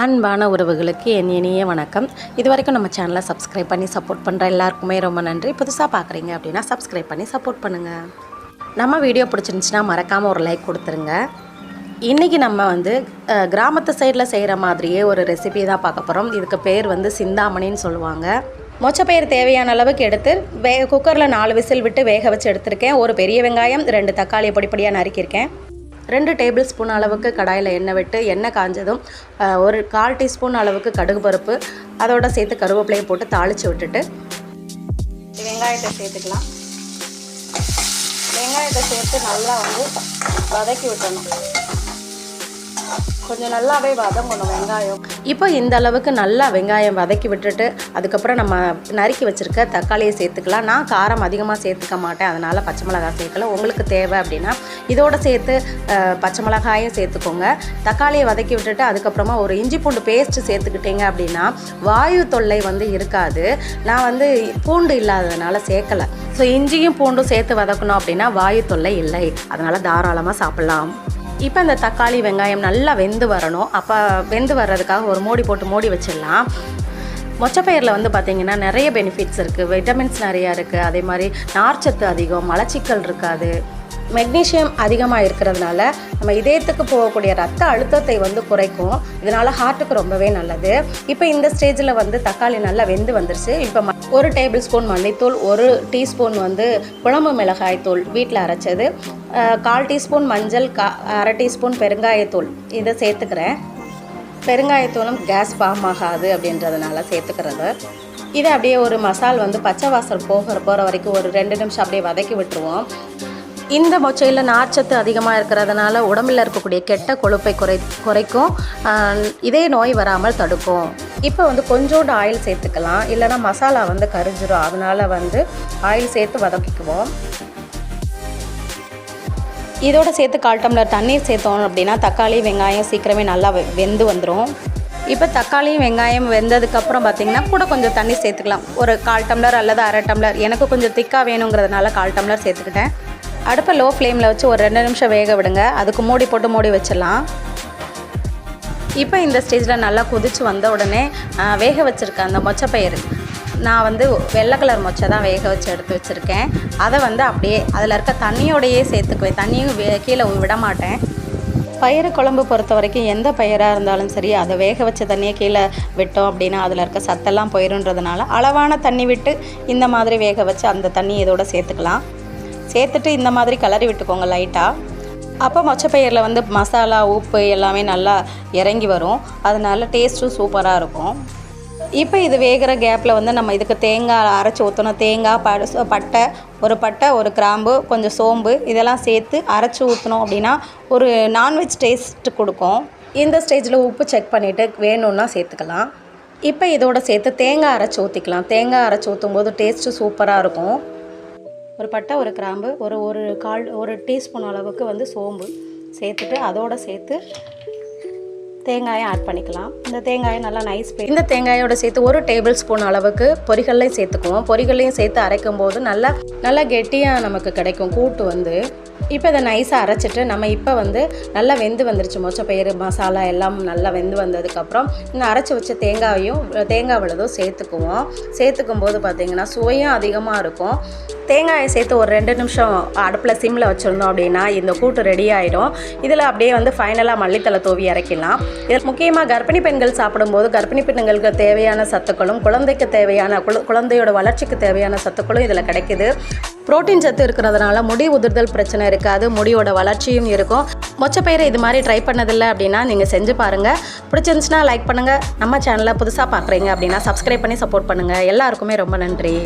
அன்பான உறவுகளுக்கு என் இனிய வணக்கம். இது வரைக்கும் நம்ம சேனலை சப்ஸ்கிரைப் பண்ணி சப்போர்ட் பண்ணுற எல்லாருக்குமே ரொம்ப நன்றி. புதுசாக பார்க்குறீங்க அப்படின்னா சப்ஸ்கிரைப் பண்ணி சப்போர்ட் பண்ணுங்கள் நம்ம வீடியோ பிடிச்சிருந்துச்சின்னா மறக்காமல் ஒரு லைக் கொடுத்துருங்க. இன்றைக்கி நம்ம வந்து கிராமத்து சைடில் செய்கிற மாதிரியே ஒரு ரெசிபி தான் பார்க்க போகிறோம் இதுக்கு பேர் வந்து சிந்தாமணின்னு சொல்லுவாங்க. மொச்சப்பயிர் தேவையான அளவுக்கு எடுத்து வே குக்கரில் நாலு விசில் விட்டு வேக வச்சு எடுத்திருக்கேன். ஒரு பெரிய வெங்காயம் ரெண்டு தக்காளியை பொடிப்படியாக நறுக்கியிருக்கேன். ரெண்டு டேபிள் ஸ்பூன் அளவுக்கு கடாயில் எண்ணெய் விட்டு எண்ணெய் காஞ்சதும் ஒரு கால் டீஸ்பூன் அளவுக்கு கடுகு பருப்பு அதோட சேர்த்து கருவேப்பிலையை போட்டு தாளித்து விட்டுட்டு வெங்காயத்தை சேர்த்துக்கலாம். வெங்காயத்தை சேர்த்து நல்லா வந்து வதக்கி விட்டணும். கொஞ்சம் நல்லாவே வதங்கணும் வெங்காயம். இப்போ இந்த அளவுக்கு நல்லா வெங்காயம் வதக்கி விட்டுட்டு அதுக்கப்புறம் நம்ம நறுக்கி வச்சுருக்க தக்காளியை சேர்த்துக்கலாம். நான் காரம் அதிகமாக சேர்த்துக்க மாட்டேன். அதனால் பச்சை மிளகாய் சேர்க்கல. உங்களுக்கு தேவை அப்படின்னா இதோட சேர்த்து பச்சை மிளகாயும் சேர்த்துக்கோங்க. தக்காளியை வதக்கி விட்டுட்டு அதுக்கப்புறமா ஒரு இஞ்சி பூண்டு பேஸ்ட்டு சேர்த்துக்கிட்டீங்க அப்படின்னா வாயு தொல்லை வந்து இருக்காது. நான் வந்து பூண்டு இல்லாததுனால சேர்க்கலை. ஸோ இஞ்சியும் பூண்டும் சேர்த்து வதக்கணும் அப்படின்னா வாயு தொல்லை இல்லை. அதனால் தாராளமாக சாப்பிட்லாம். இப்போ இந்த தக்காளி வெங்காயம் நல்லா வெந்து வரணும். அப்போ வெந்து வர்றதுக்காக ஒரு மூடி போட்டு மூடி வச்சிடலாம். மொச்சப்பயிரில் வந்து பார்த்திங்கன்னா நிறைய பெனிஃபிட்ஸ் இருக்குது விட்டமின்ஸ் நிறையா இருக்குது அதே மாதிரி நார்ச்சத்து அதிகம் மலச்சிக்கல் இருக்காது. மெக்னீஷியம் அதிகமாக இருக்கிறதுனால நம்ம இதயத்துக்கு போகக்கூடிய ரத்த அழுத்தத்தை வந்து குறைக்கும். இதனால் ஹார்ட்டுக்கு ரொம்பவே நல்லது. இப்போ இந்த ஸ்டேஜில் வந்து தக்காளி நல்லா வெந்து வந்துருச்சு. இப்போ ம- ஒரு டேபிள் ஸ்பூன் மல்லித்தூள் ஒரு டீஸ்பூன் வந்து குழம்பு மிளகாய் தூள் வீட்டில் அரைச்சது. கால் டீஸ்பூன் மஞ்சள் கா அரை டீஸ்பூன் பெருங்காயத்தூள். இதை சேர்த்துக்கிறேன். பெருங்காயத்தூளும் கேஸ் ஃபார்ம் ஆகாது அப்படின்றதுனால சேர்த்துக்கிறது. இதை அப்படியே ஒரு மசால் வந்து பச்சை வாசல் போகிற போகிற வரைக்கும் ஒரு ரெண்டு நிமிஷம் அப்படியே வதக்கி விட்டுருவோம். இந்த மொச்சையில் நார்ச்சத்து அதிகமாக இருக்கிறதுனால உடம்புல இருக்கக்கூடிய கெட்ட கொழுப்பை குறை குறைக்கும். இதே நோய் வராமல் தடுக்கும். இப்போ வந்து கொஞ்சோண்டு ஆயில் சேர்த்துக்கலாம். இல்லைன்னா மசாலா வந்து கரிஞ்சிரும். அதனால் வந்து ஆயில் சேர்த்து வதக்கிக்குவோம். இதோட சேர்த்து கால் டம்ளர் தண்ணீர் சேர்த்தோம் அப்படின்னா தக்காளி வெங்காயம் சீக்கிரமே நல்லா வெந்து வந்துடும் இப்போ தக்காளியும் வெங்காயம் வெந்ததுக்கப்புறம் பார்த்தீங்கன்னா கூட கொஞ்சம் தண்ணி சேர்த்துக்கலாம். ஒரு கால் டம்ளர் அல்லது அரை டம்ளர். எனக்கு கொஞ்சம் திக்காக வேணுங்கிறதுனால கால் டம்ளர் சேர்த்துக்கிட்டேன். அடுப்பை லோ ஃப்ளேமில் வச்சு ஒரு ரெண்டு நிமிஷம் வேக விடுங்க. அதுக்கு மூடி போட்டு மூடி வச்சிடலாம். இப்போ இந்த ஸ்டேஜில் நல்லா கொதிச்சு வந்த உடனே வேக வச்சுருக்க அந்த மொச்சப்பயிறு. நான் வந்து வெள்ளை கலர் மொச்சை தான் வேக வச்சு எடுத்து வச்சுருக்கேன். அதை வந்து அப்படியே அதில் இருக்க தண்ணியோடையே சேர்த்துக்குவேன். தண்ணியும் வே- கீழே விட மாட்டேன். பயிறு குழம்பு பொறுத்த வரைக்கும் எந்த பயிராக இருந்தாலும் சரி அதை வேக வச்ச தண்ணியை கீழே விட்டோம் அப்படின்னா அதில் இருக்க சத்தெல்லாம் போயிருன்றதுனால அளவான தண்ணி விட்டு இந்த மாதிரி வேக வச்சு அந்த தண்ணி இதோட சேர்த்துக்கலாம். சேர்த்துட்டு இந்த மாதிரி கிளறி விட்டுக்கோங்க லைட்டாக அப்போ மொச்சப்பயிரில் வந்து மசாலா உப்பு எல்லாமே நல்லா இறங்கி வரும். அதனால டேஸ்ட்டும் சூப்பராக இருக்கும். இப்போ இது வேகிற கேப்பில் வந்து நம்ம இதுக்கு தேங்காய் அரைச்சி ஊற்றணும் தேங்காய் படு பட்டை ஒரு பட்டை ஒரு கிராம்பு கொஞ்சம் சோம்பு இதெல்லாம் சேர்த்து அரைச்சி ஊற்றினோம் அப்படின்னா ஒரு நான்வெஜ் டேஸ்ட் கொடுக்கும். இந்த ஸ்டேஜில் உப்பு செக் பண்ணிவிட்டு வேணும்னா சேர்த்துக்கலாம். இப்போ இதோட சேர்த்து தேங்காய் அரைச்சி ஊற்றிக்கலாம் தேங்காய் அரைச்சி ஊற்றும் போது டேஸ்ட்டு சூப்பராக இருக்கும். ஒரு பட்டை ஒரு கிராம்பு ஒரு ஒரு கால் ஒரு டீஸ்பூன் அளவுக்கு வந்து சோம்பு சேர்த்துட்டு அதோட சேர்த்து தேங்காயை ஆட் பண்ணிக்கலாம். இந்த தேங்காயை நல்லா நைஸ் இந்த தேங்காயோட சேர்த்து ஒரு டேபிள் ஸ்பூன் அளவுக்கு பொரிகள்லையும் சேர்த்துக்குவோம். பொரிகள்லையும் சேர்த்து அரைக்கும் போது நல்லா நல்லா கெட்டியாக நமக்கு கிடைக்கும் கூட்டு வந்து. இப்போ இதை நைஸாக அரைச்சிட்டு நம்ம இப்போ வந்து நல்லா வெந்து வந்துருச்சு. மொச்சப்பயிறு மசாலா எல்லாம் நல்லா வெந்து வந்ததுக்கப்புறம் இந்த அரைச்சி வச்ச தேங்காயையும் தேங்காய் விழுதும் சேர்த்துக்குவோம். சேர்த்துக்கும் போது பார்த்திங்கன்னா சுவையும் அதிகமாக இருக்கும். தேங்காயை சேர்த்து ஒரு ரெண்டு நிமிஷம் அடுப்பில் சிம்மில் வச்சுருந்தோம் அப்படின்னா இந்த கூட்டு ரெடி ஆகிடும் இதில் அப்படியே வந்து ஃபைனலாக மல்லித்தலை தூவி இறக்கிடலாம் இதில் முக்கியமாக கர்ப்பிணி பெண்கள் சாப்பிடும்போது கர்ப்பிணி பெண்களுக்கு தேவையான சத்துக்களும் குழந்தைக்கு தேவையான குழந்தையோட வளர்ச்சிக்கு தேவையான சத்துக்களும் இதில் கிடைக்குது. புரோட்டீன் சத்து இருக்கிறதுனால முடி உதிர்தல் பிரச்சனை இருக்காது முடியோட வளர்ச்சியும் இருக்கும். மொச்சப்பயிரை இது மாதிரி ட்ரை பண்ணதில்லை அப்படின்னா நீங்கள் செஞ்சு பாருங்கள் பிடிச்சிருந்துச்சுன்னா லைக் பண்ணுங்கள் நம்ம சேனலை புதுசாக பார்க்குறீங்க அப்படின்னா சப்ஸ்கிரைப் பண்ணி சப்போர்ட் பண்ணுங்கள் எல்லாருக்குமே ரொம்ப நன்றி.